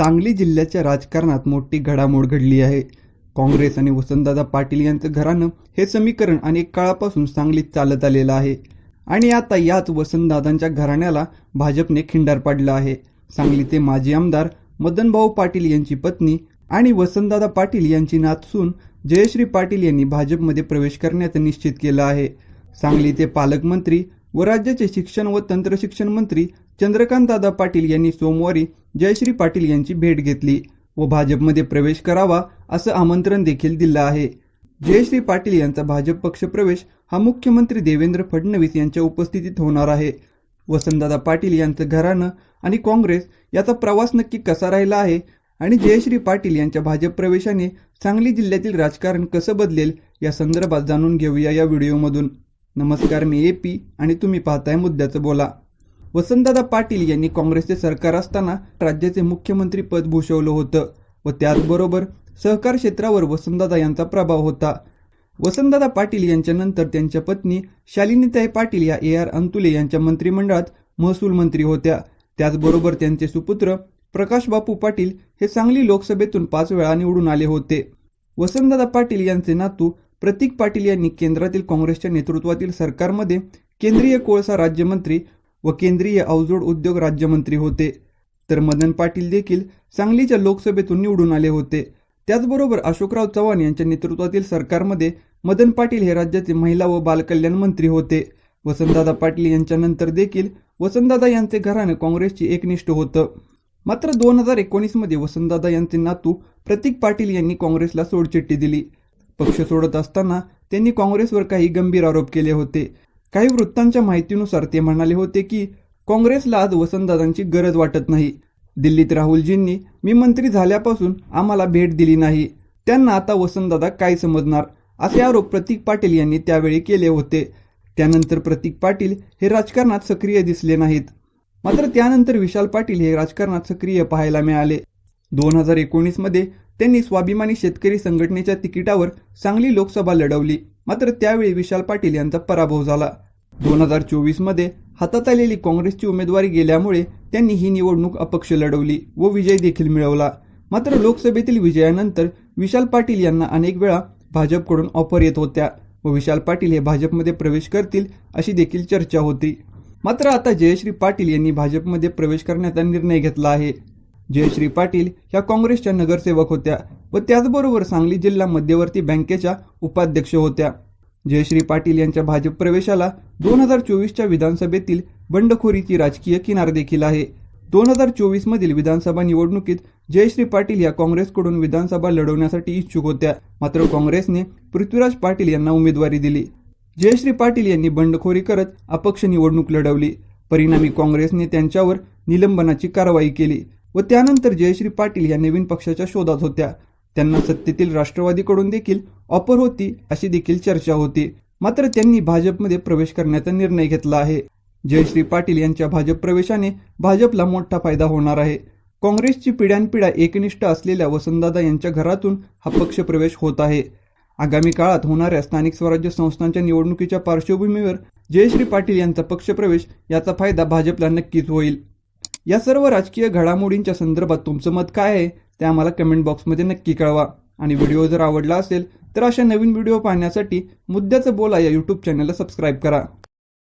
सांगली जिल्ह्याच्या राजकारणात मोठी घडामोड घडली आहे. काँग्रेस आणि वसंतदादा पाटील यांचं घराणं हे समीकरण अनेक काळापासून सांगलीत चालत आलेलं आहे. आणि आता याच वसंतदादांच्या घराण्याला भाजपने खिंडार पाडलं आहे. सांगलीचे माजी आमदार मदनभाऊ पाटील यांची पत्नी आणि वसंतदादा पाटील यांची नातसून जयश्री पाटील यांनी भाजपमध्ये प्रवेश करण्याचं निश्चित केलं आहे. सांगलीचे पालकमंत्री व राज्याचे शिक्षण व तंत्रशिक्षण मंत्री चंद्रकांतदादा पाटील यांनी सोमवारी जयश्री पाटील यांची भेट घेतली व भाजपमध्ये प्रवेश करावा असं आमंत्रण देखील दिलं आहे. जयश्री पाटील यांचा भाजप पक्ष प्रवेश हा मुख्यमंत्री देवेंद्र फडणवीस यांच्या उपस्थितीत होणार आहे. वसंतदादा पाटील यांचं घराणं आणि काँग्रेस याचा प्रवास नक्की कसा राहिला आहे आणि जयश्री पाटील यांच्या भाजप प्रवेशाने सांगली जिल्ह्यातील राजकारण कसं बदलेल या संदर्भात जाणून घेऊया या व्हिडिओमधून. नमस्कार मी ए पी आणि तुम्ही पाहताय मुद्द्याचं बोला. वसंतदादा पाटील यांनी काँग्रेसचे सरकार असताना राज्याचे मुख्यमंत्री पद भूषवलं होतं व त्याचबरोबर सहकार क्षेत्रावर वसंतदादा यांचा प्रभाव होता. वसंतदादा पाटील यांच्यानंतर त्यांच्या पत्नी शालिनीताई पाटील या ए आर अंतुले यांच्या मंत्रिमंडळात महसूल मंत्री होत्या. त्याचबरोबर त्यांचे सुपुत्र प्रकाश बापू पाटील हे सांगली लोकसभेतून पाच वेळा निवडून आले होते. वसंतदादा पाटील यांचे नातू प्रतीक पाटील यांनी केंद्रातील काँग्रेसच्या नेतृत्वातील सरकारमध्ये केंद्रीय कोळसा राज्यमंत्री व केंद्रीय अवजोड उद्योग राज्यमंत्री होते. तर मदन पाटील देखील सांगलीच्या लोकसभेतून निवडून आले होते. त्याचबरोबर अशोकराव चव्हाण यांच्या नेतृत्वातील सरकारमध्ये मदन पाटील हे राज्याचे महिला व बालकल्याण मंत्री होते. वसंतदादा पाटील यांच्यानंतर देखील वसंतदादा यांचे घराणं काँग्रेसची एकनिष्ठ होतं. मात्र दोन हजार एकोणीसमध्ये वसंतदादा यांचे नातू प्रतीक पाटील यांनी काँग्रेसला सोडचिठ्ठी दिली. पक्ष सोडत असताना त्यांनी काँग्रेसवर काही गंभीर आरोप केले होते. काही वृत्तांच्या माहितीनुसार ते म्हणाले होते की काँग्रेसला आज वसंतदादांची गरज वाटत नाही. दिल्लीत राहुलजींनी मी मंत्री झाल्यापासून आम्हाला भेट दिली नाही. त्यांना आता वसंतदादा काय समजणार? असे आरोप प्रतीक पाटील यांनी त्यावेळी केले होते. त्यानंतर प्रतीक पाटील हे राजकारणात सक्रिय दिसले नाहीत. मात्र त्यानंतर विशाल पाटील हे राजकारणात सक्रिय पाहायला मिळाले. दोन हजार एकोणीसमध्ये त्यांनी स्वाभिमानी शेतकरी संघटनेच्या तिकिटावर सांगली लोकसभा लढवली. मात्र त्यावेळी विशाल पाटील यांचा पराभव झाला. दोन हजार चोवीसमध्ये हातात आलेली काँग्रेसची उमेदवारी गेल्यामुळे त्यांनी ही निवडणूक अपक्ष लढवली व विजय देखील मिळवला. मात्र लोकसभेतील विजयानंतर विशाल पाटील यांना अनेक वेळा भाजपकडून ऑफर येत होत्या व विशाल पाटील हे भाजपमध्ये प्रवेश करतील अशी देखील चर्चा होती. मात्र आता जयश्री पाटील यांनी भाजपमध्ये प्रवेश करण्याचा निर्णय घेतला आहे. जयश्री पाटील ह्या काँग्रेसच्या नगरसेवक होत्या व त्याचबरोबर सांगली जिल्हा मध्यवर्ती बँकेच्या उपाध्यक्ष होत्या. जयश्री पाटील यांच्या भाजप प्रवेशाला दोन हजार चोवीसच्या विधानसभेतील बंडखोरीची राजकीय किनार देखील आहे. दोन हजार चोवीस मधील विधानसभा निवडणुकीत जयश्री पाटील या काँग्रेसकडून विधानसभा लढवण्यासाठी इच्छुक होत्या. मात्र काँग्रेसने पृथ्वीराज पाटील यांना उमेदवारी दिली. जयश्री पाटील यांनी बंडखोरी करत अपक्ष निवडणूक लढवली. परिणामी काँग्रेसने त्यांच्यावर निलंबनाची कारवाई केली. व त्यानंतर जयश्री पाटील या नवीन पक्षाच्या शोधात होत्या. त्यांना सत्तेतील राष्ट्रवादीकडून देखील ऑफर होती अशी देखील चर्चा होती. मात्र त्यांनी भाजपमध्ये प्रवेश करण्याचा निर्णय घेतला आहे. जयश्री पाटील यांच्या भाजप प्रवेशाने भाजपला मोठा फायदा होणार आहे. काँग्रेसची पिढ्यानपिढ्या एकनिष्ठ असलेल्या वसंतदादा यांच्या घरातून हा पक्ष प्रवेश होत आहे. आगामी काळात होणाऱ्या स्थानिक स्वराज्य संस्थांच्या निवडणुकीच्या पार्श्वभूमीवर जयश्री पाटील यांचा पक्षप्रवेश याचा फायदा भाजपला नक्कीच होईल. या सर्व राजकीय घडामोडींच्या संदर्भात तुमचं मत काय आहे ते आम्हाला कमेंट बॉक्समध्ये नक्की कळवा. आणि व्हिडिओ जर आवडला असेल तर अशा नवीन व्हिडिओ पाहण्यासाठी मुद्द्याचं बोला या यूट्यूब चॅनलला सबस्क्राईब करा.